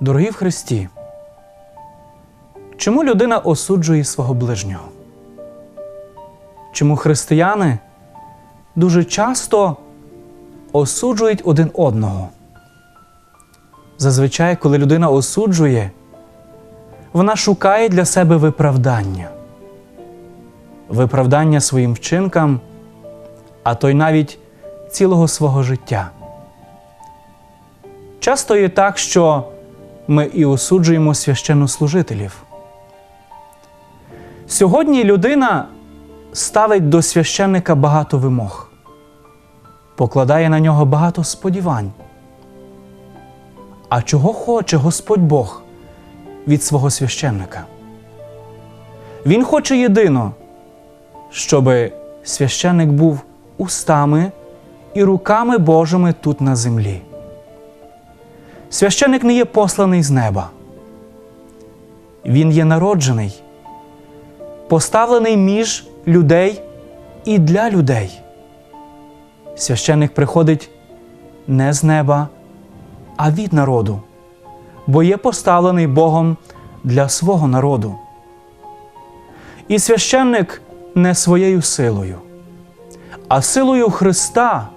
Дорогі в Христі, чому людина осуджує свого ближнього? Чому християни дуже часто осуджують один одного? Зазвичай, коли людина осуджує, вона шукає для себе виправдання, виправдання своїм вчинкам, а то й навіть цілого свого життя. Часто є так, що ми і осуджуємо священнослужителів. Сьогодні людина ставить до священника багато вимог, покладає на нього багато сподівань. А чого хоче Господь Бог від свого священника? Він хоче єдино, щоб священник був устами і руками Божими тут на землі. Священник не є посланий з неба. Він є народжений, поставлений між людей і для людей. Священник приходить не з неба, а від народу, бо є поставлений Богом для свого народу. І священник не своєю силою, а силою Христа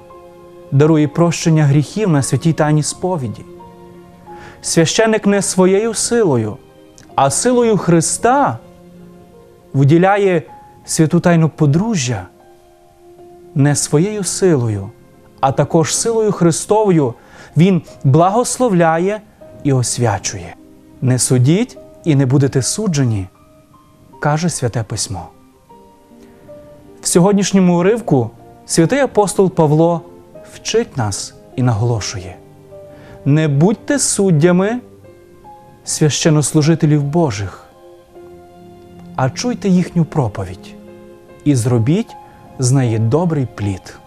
дарує прощення гріхів на святій тайні сповіді. Священник не своєю силою, а силою Христа виділяє святу тайну подружжя не своєю силою, а також силою Христовою Він благословляє і освячує. Не судіть і не будете суджені, каже Святе Письмо. В сьогоднішньому уривку святий апостол Павло вчить нас і наголошує: не будьте суддями священнослужителів Божих, а чуйте їхню проповідь і зробіть з неї добрий плід.